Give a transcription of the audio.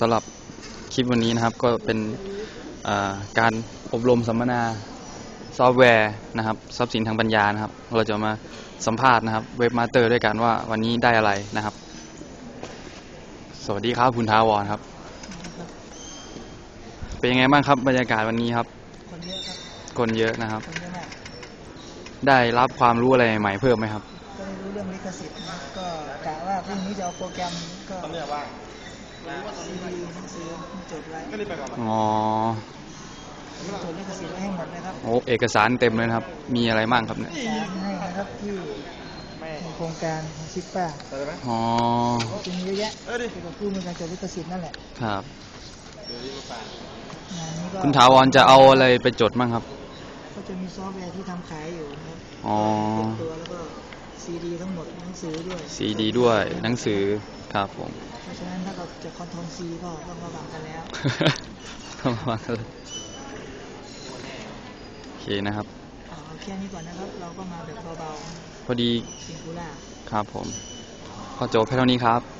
สำหรับคลิปวันนี้นะครับก็เป็นอ่าการอบรมสัมมนาซอฟต์แวร์นะครับทรัพย์สินทางปัญญานะครับ เราจะมาสัมภาษณ์นะครับเว็บมาสเตอร์ด้วยกันว่าวันนี้ได้อะไรนะครับ สวัสดีครับคุณทาวรครับ เป็นยังไงบ้างครับบรรยากาศวันนี้ครับ คนเยอะครับคนเยอะนะครับ คนเยอะมากได้ได้รับความรู้อะไรใหม่เพิ่มไหมครับก็ได้รู้เรื่องลิขสิทธิ์นะครับก็กะว่าพรุ่งนี้จะเอาโปรแกรมก็ ซีดีหนังสือมาจดไว้อ๋อจดลิขสิทธิ์ไว้ให้หมดนะครับโอ้เอกสารเต็มเลยนะครับ มีอะไรบ้างครับเนี่ยสารให้นะครับที่ในโครงการของซิปป้าอ๋อจะมีเยอะแยะเกี่ยวกับผู้มีการจดลิขสิทธิ์นั่นแหละครับงานนี้ก็คุณถาวรจะเอาอะไรไปจดบ้างครับ ก็จะมีซอฟต์แวร์ที่ทำขายอยู่นะครับอ๋อเป็นตัวแล้วก็ซีดีทั้งหมดหนังสือด้วยซีดีด้วยหนังสือครับผมเพราะฉะนั้นถ้าเรา จะคอนโทรลซีก็ต้องระวังกันแล้วประมาณนั้นโอเคนะครับเอาแค่นี้ก่อนนะครับ เราก็มาแบบเบาพอดีๆซิงคูล่าครับผมพอจบแค่เท่านี้ครับ